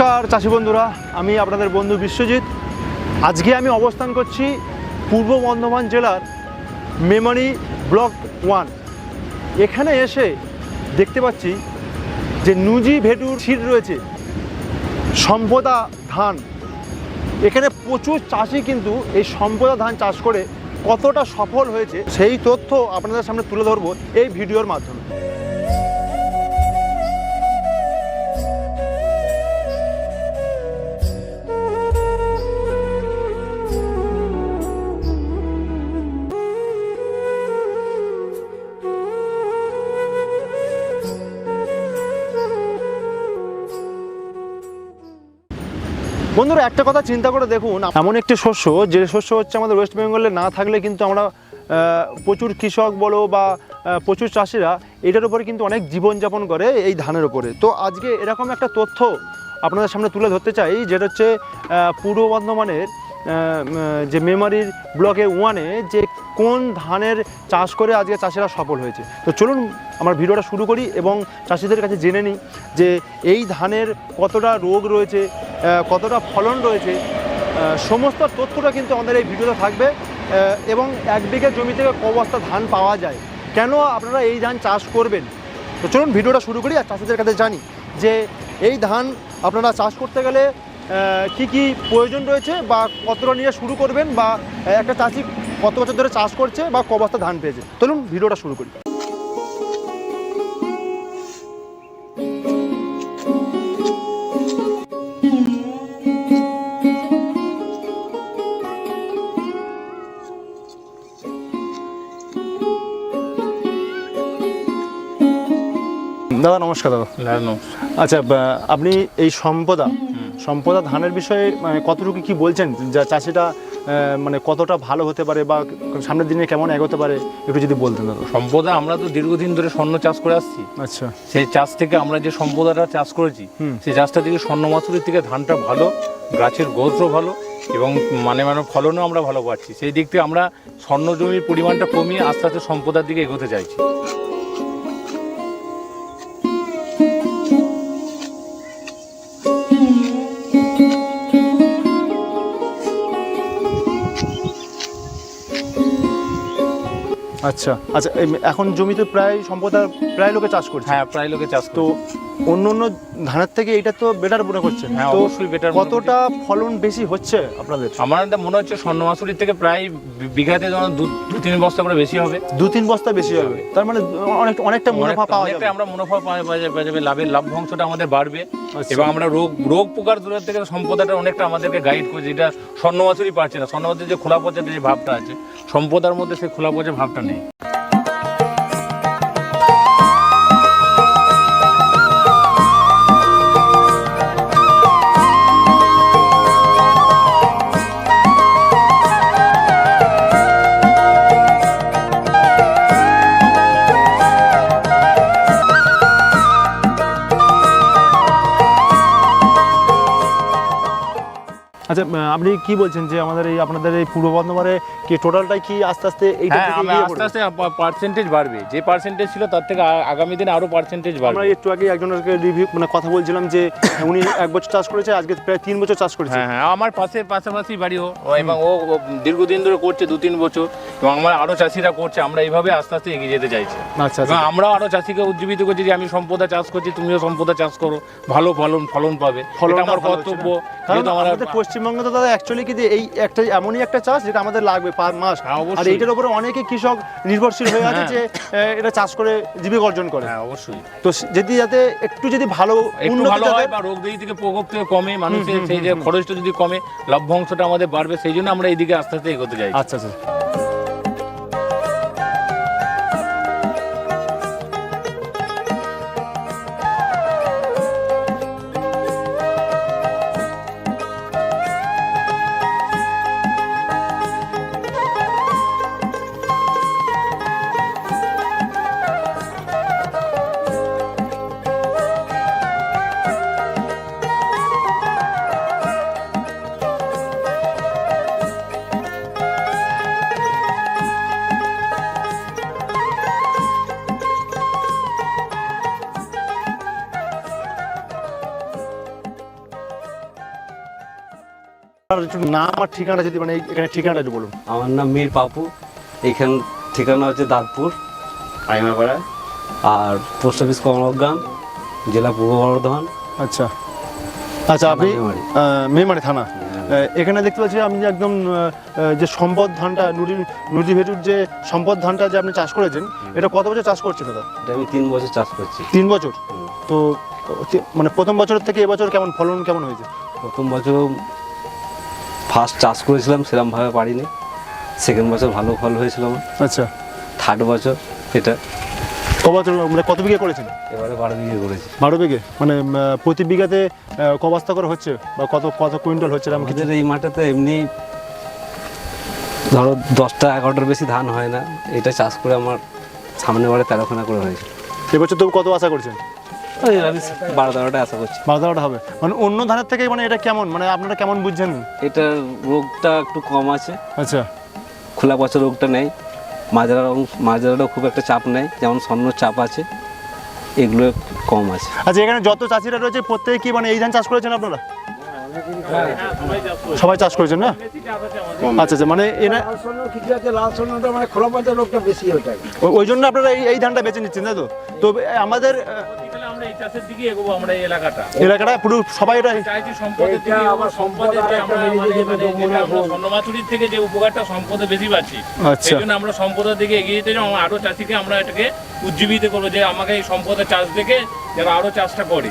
নমস্কার, চাষি বন্ধুরা। আমি আপনাদের বন্ধু বিশ্বজিৎ। আজকে আমি অবস্থান করছি পূর্ব বর্ধমান জেলার মেমারি ব্লক ওয়ান। এখানে এসে দেখতে পাচ্ছি যে নুজি ভেটুর সিট রয়েছে, সম্পদা ধান। এখানে প্রচুর চাষি কিন্তু এই সম্পদা ধান চাষ করে কতটা সফল হয়েছে সেই তথ্য আপনাদের সামনে তুলে ধরবো এই ভিডিওর মাধ্যমে। বন্ধুরা, একটা কথা চিন্তা করে দেখুন, এমন একটি শস্য, যে শস্য হচ্ছে আমাদের ওয়েস্ট বেঙ্গলে না থাকলে কিন্তু আমরা প্রচুর কৃষক বলো বা প্রচুর চাষিরা, এটার উপরে কিন্তু অনেক জীবনযাপন করে এই ধানের উপরে। তো আজকে এরকম একটা তথ্য আপনাদের সামনে তুলে ধরতে চাই, যেটা হচ্ছে পূর্ব বর্ধমানের যে মেমারির ব্লকে ওয়ানে যে কোন ধানের চাষ করে আজকে চাষিরা সফল হয়েছে। তো চলুন আমার ভিডিওটা শুরু করি এবং চাষিদের কাছে জেনে নিই যে এই ধানের কতটা রোগ রয়েছে কতটা ফলন রয়েছে সমস্ত তথ্যটা কিন্তু আমাদের এই ভিডিওতে থাকবে এবং এক বিঘে জমি থেকে ক বস্তা ধান পাওয়া যায়। কেন আপনারা এই ধান চাষ করবেন? তো চলুন ভিডিওটা শুরু করি আর চাষিদের কাছে জানি যে এই ধান আপনারা চাষ করতে গেলে কি কি প্রয়োজন রয়েছে বা কতটা নিয়ে শুরু করবেন বা একটা চাষি কত বছর ধরে চাষ করছে বা ক বস্তা ধান পেয়েছে? চলুন ভিডিওটা শুরু করি। দাদা নমস্কার দাদা। আচ্ছা আপনি এই সম্পদা সম্পদা ধানের বিষয়ে মানে কতটুকু কি বলছেন? যা চাষিটা মানে কতটা ভালো হতে পারে বা সামনের দিনে কেমন এগোতে পারে একটু যদি বলতেন দাদা। সম্পদা আমরা তো দীর্ঘদিন ধরে স্বর্ণ চাষ করে আসছি। আচ্ছা। সেই চাষ থেকে আমরা যে সম্পদাটা চাষ করেছি। সেই চাষটা থেকে স্বর্ণ মাসুরির থেকে ধানটা ভালো গাছের গোত্র ভালো এবং মানে মানে ফলনও আমরা ভালো পাচ্ছি। সেই দিক থেকে আমরা স্বর্ণ জমির পরিমাণটা কমিয়ে আস্তে আস্তে সম্পদার দিকে এগোতে চাইছি। Thank you. আচ্ছা আচ্ছা এখন জমিতে প্রায় সম্পদা প্রায় লোকে চাষ করছে। হ্যাঁ প্রায় লোকে চাষ তো অন্য অন্য ধানের থেকে এটা তো বেটার মনে করছে হ্যাঁ, অবশ্যই বেটার কতটা ফলন বেশি হচ্ছে আপনাদের? আমার মনে হচ্ছে স্বর্ণ মাসুরির থেকে প্রায় বিঘাতে যেমন দু তিন বস্তা করে বেশি হবে। দু তিন বস্তা বেশি হবে। তার মানে অনেক অনেকটা মুনাফা পাওয়া যাবে। আমরা মুনাফা পাওয়া যাবে- লাভের লাভ অংশটা আমাদের বাড়বে। আচ্ছা। এবং আমরা রোগ রোগ পোকার দূরের থেকে সম্পদাটা অনেকটা আমাদেরকে গাইড করে যেটা স্বর্ণ পাচ্ছে না। স্বর্ণ মাছের যে খোলা পচের যে ভাবটা আছে সম্পদার মধ্যে সেই খোলা পচের ভাবটা নেই। আপনি কি বলছেন যে আমাদের এই আপনাদের এই পূর্ব বর্ধমানে কি টোটালটাই কি আস্তে আস্তে এইটা হ্যাঁ আস্তে আস্তে পার্সেন্টেজ বাড়বে। যে পার্সেন্টেজ ছিল তার থেকে আগামী দিনে আরও পার্সেন্টেজ বাড়বে। আমরা একটু আগে একজনের রিভিউ মানে কথা বলছিলাম যে উনি এক বছর চাষ করেছে আজকে প্রায় তিন বছর চাষ করেছে। হ্যাঁ হ্যাঁ আমার পাশে পাশাপাশি বাড়ি ও এবং ও দীর্ঘদিন ধরে করছে দু তিন বছর। এবং আমার আরও চাষিরা করছে আমরা এইভাবে আস্তে আস্তে এগিয়ে যেতে চাইছি। আচ্ছা এবং আচ্ছা। আমরাও আরও চাষিকে উজ্জীবিত করছি যে আমি সম্পদা চাষ করছি তুমিও সম্পদা চাষ করো। ভালো ফলন ফলন পাবে। ফলনটা এটা আমার কর্তব্য। পশ্চিমবঙ্গে তো দাদা অ্যাকচুয়ালি কি যে এই একটা এমনই একটা চাষ যেটা আমাদের লাগবে পার মাস। হ্যাঁ, আর। এইটার উপরে অনেকে কৃষক নির্ভরশীল হয়ে আছে হ্যাঁ। যে এটা চাষ করে জীবিকা অর্জন করে। হ্যাঁ অবশ্যই। তো যদি যাতে একটু যদি ভালো উন্নত ভালো হয় বা রোগ থেকে প্রকোপ থেকে কমে মানুষের সেই যে খরচটা যদি কমে লভ্যাংশটা আমাদের বাড়বে সেই জন্য আমরা এইদিকে আস্তে আস্তে এগোতে যাই আচ্ছা আচ্ছা। একটু নাম আর ঠিকানা যদি মানে এখানে ঠিকানাটা একটু বলুন। আমার নাম মীর পাপু। এখান ঠিকানা হচ্ছে দাঁতপুর আইমাপাড়া। আর পোস্ট অফিস কমলগ্রাম জেলা পূর্ব বর্ধমান। আচ্ছা। আচ্ছা আপনি মেমারি। থানা। এখানে দেখতে পাচ্ছি আপনি যে একদম যে সম্পদ ধানটা নুডি নুডি ভেটুর যে সম্পদ ধানটা যে আপনি চাষ করেছেন এটা কত বছর চাষ করছেন দাদা? এটা আমি তিন বছর চাষ করছি। তিন বছর? তো মানে প্রথম বছর থেকে এবছর কেমন ফলন কেমন হয়েছে? প্রথম বছর ফার্স্ট চাষ করেছিলাম সেরকমভাবে পারিনি। সেকেন্ড বছর ভালো ফল হয়েছিল আমার। আচ্ছা। থার্ড বছর এটা। ক বছর মানে কত বিঘে করেছেন? এবারে বারো বিঘে করেছি। বারো বিঘে? মানে প্রতি বিঘাতে ক বস্তা করে হচ্ছে? বা কত কত কুইন্টাল হচ্ছে? আমাদের এই মাঠে তো এমনি ধরো দশটা এগারোটার বেশি ধান হয় না। এটা চাষ করে আমার সামনে বারে তেরোখানা করে হয়েছে। এবছর তবু কত আশা করছেন? ওই আমি বারো তেরোটা আশা করছি। বারো তেরোটা হবে। মানে অন্য ধানের থেকে মানে এটা কেমন? মানে আপনারা কেমন বুঝছেন? এটার রোগটা একটু কম আছে। আচ্ছা। খোলা পচা রোগটা নেই। মাজারা মাজারাটাও খুব একটা চাপ নেই। যেমন স্বর্ণ চাপ আছে এগুলো কম আছে। আচ্ছা এখানে যত চাষিরা রয়েছে প্রত্যেকে কি মানে এই ধান চাষ করেছেন আপনারা? সবাই চাষ করেছেন না? আচ্ছা আচ্ছা মানে এরা লাল সোনাটা মানে খোলা পচা রোগটা বেশি ওই জন্য আপনারা এই এই ধানটা বেছে নিচ্ছেন তাই তো? তো আমাদের চাষের দিকে এগোবো আমরা এই এলাকাটা। এলাকাটা পুরো সবাই এটা চাইছি সম্পদের দিকে আমার সম্পদের যে আমরা মানে মানে আমরা স্বর্ণমাচুরির থেকে যে উপকারটা সম্পদে বেশি পাচ্ছি আচ্ছা। সেই জন্য আমরা সম্পদের দিকে এগিয়ে যেতে চাই আরও চাষিকে আমরা এটাকে উজ্জীবিত করব যে আমাকে এই সম্পদের চাষ দেখে যারা আরও চাষটা করে।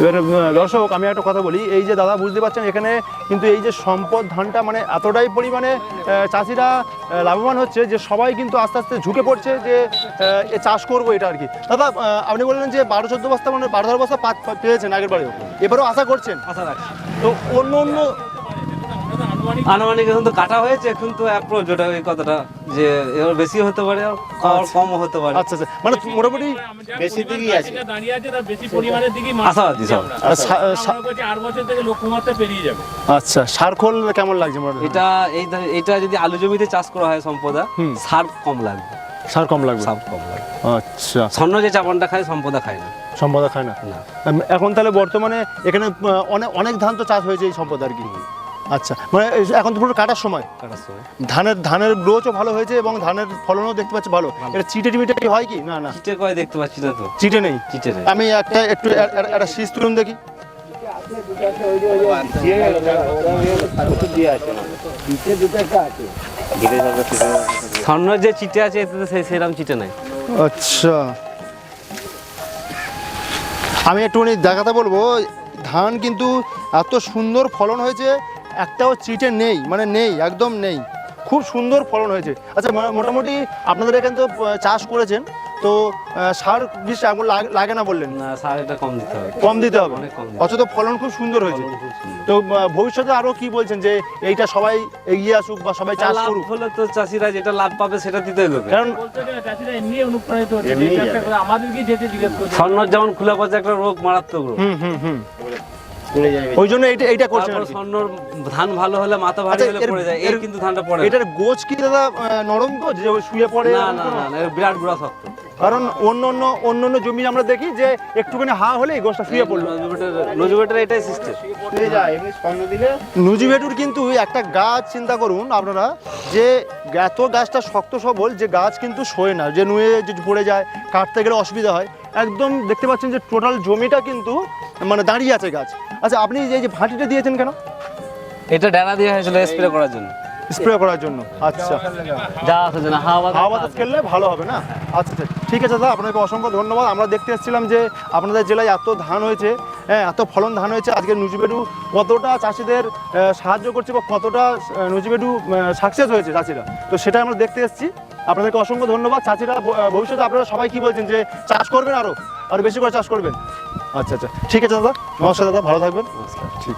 এবার দর্শক আমি একটা কথা বলি। এই যে দাদা বুঝতে পারছেন এখানে কিন্তু এই যে সম্পদ ধানটা মানে এতটাই পরিমাণে চাষিরা লাভবান হচ্ছে যে সবাই কিন্তু আস্তে আস্তে ঝুঁকে পড়ছে যে এ চাষ করব এটা আর কি দাদা আপনি বললেন যে বারো চোদ্দ বস্তা মানে বারো তেরো বস্তা পেয়েছেন আগের বারেও। এবারেও আশা করছেন? আশা রাখছি। তো অন্য অন্য আনুমানিক এখন তো কাটা হয়েছে কিন্তু অ্যাপ্রোচ ওটা ওই কথাটা যে এবার বেশি হতে পারে আর কমও হতে পারে। আচ্ছা আচ্ছা। মানে মোটামুটি বেশি দিকেই আছে। দাঁড়িয়ে আছে তার বেশি পরিমাণের দিকেই মাছ আশাবাদী সব। আর করছি আট বছর থেকে লক্ষ্যমাত্রা পেরিয়ে যাবে। আচ্ছা সারখোল কেমন লাগছে মোটামুটি এটা এই এটা যদি আলু জমিতে চাষ করা হয় সম্পদা হুম। সার কম লাগবে। সার কম লাগবে? সার কম লাগবে। আচ্ছা। স্বর্ণ যে চাপানটা খায় সম্পদা খায় না। সম্পদা খায় না? না। এখন তাহলে বর্তমানে এখানে অনেক অনেক ধান তো চাষ হয়েছে এই সম্পদ আর কি। আচ্ছা মানে এখন তো পুরো কাটার সময়? কাটার সময়। ধানের ধানের গ্রোচও ভালো হয়েছে এবং ধানের ফলনও দেখতে পাচ্ছি ভালো। এটা চিটে টিমিটে কি হয় কি? না না। চিটে কয় দেখতে পাচ্ছি না তো? চিটে নেই? চিটে নেই। আমি একটা একটু একটা শীষ তুলুন দেখি। পিঠে দুটো একটা আছে স্বর্ণ যে চিটে আছে এতে সেরকম চিটে নাই। আচ্ছা। আমি একটুখানি দেখাতে বলব ধান কিন্তু এত সুন্দর ফলন হয়েছে একটাও চিটে নেই মানে নেই একদম নেই। খুব সুন্দর ফলন হয়েছে। আচ্ছা মোটামুটি আপনাদের এখানে তো চাষ করেছেন তো সার বিষ এখন লাগ- লাগে না বললেন? না সার এটা কম দিতে হবে। কম দিতে হবে? অথচ ফলন খুব সুন্দর হয়েছে। তো ভবিষ্যতে আরও কি বলছেন যে এইটা সবাই এগিয়ে আসুক বা সবাই চাষ করুক? হলে তো চাষিরা যেটা লাভ পাবে সেটা দিতে হবে। কারণ চাষিরা এমনি অনুপ্রাণিত হচ্ছে। যে চাষটা করে আমাদেরকে যেতে জিজ্ঞেস করছে। স্বর্ণ যেমন খোলা পচা একটা রোগ মারাত্মক রোগ। হুম হুম হুম। ওই জন্য এইটা এইটা করছেন তারপর স্বর্ণর ধান ভালো হলে মাথা ভারী আচ্ছা, হলে পড়ে যায়। এর কিন্তু ধানটা পড়ে এটার গোছ কি দাদা নরম গোছ? যে শুয়ে পড়ে না না না এর বিরাট গুড়া শক্ত। কারণ অন্য অন্য অন্য অন্য জমি আমরা দেখি যে একটুখানি হা হলেই গোছটা শুয়ে পড়ল। নজুবেটের এটাই সিস্টেম নুজিভেটুর কিন্তু একটা গাছ চিন্তা করুন আপনারা যে এত গাছটা শক্ত সবল যে গাছ কিন্তু শোয় না যে নুয়ে যে পড়ে যায় কাটতে গেলে অসুবিধা হয়। একদম দেখতে পাচ্ছেন যে টোটাল জমিটা কিন্তু মানে দাঁড়িয়ে আছে গাছ। আচ্ছা আপনি এই যে ভাটিটা দিয়েছেন কেন? এটা ডানা দিয়ে হয়েছিল স্প্রে করার জন্য। স্প্রে করার জন্য। আচ্ছা। যা আছে না হাওয়া হাওয়া বাতাস খেললে ভালো হবে না? আচ্ছা আচ্ছা ঠিক আছে দাদা আপনাকে অসংখ্য ধন্যবাদ। আমরা দেখতে এসেছিলাম যে আপনাদের জেলায় এত ধান হয়েছে হ্যাঁ এত ফলন ধান হয়েছে। আজকে নুজিবেডু কতটা চাষিদের সাহায্য করছে বা কতটা নুজিবেডু সাকসেস হয়েছে চাষিরা? তো সেটা আমরা দেখতে এসেছি। আপনাদেরকে অসংখ্য ধন্যবাদ। চাষিরা ভবিষ্যতে আপনারা সবাই কি বলছেন যে চাষ করবেন আরও আরও বেশি করে চাষ করবেন? আচ্ছা আচ্ছা। ঠিক আছে দাদা নমস্কার দাদা ভালো থাকবেন। ঠিক।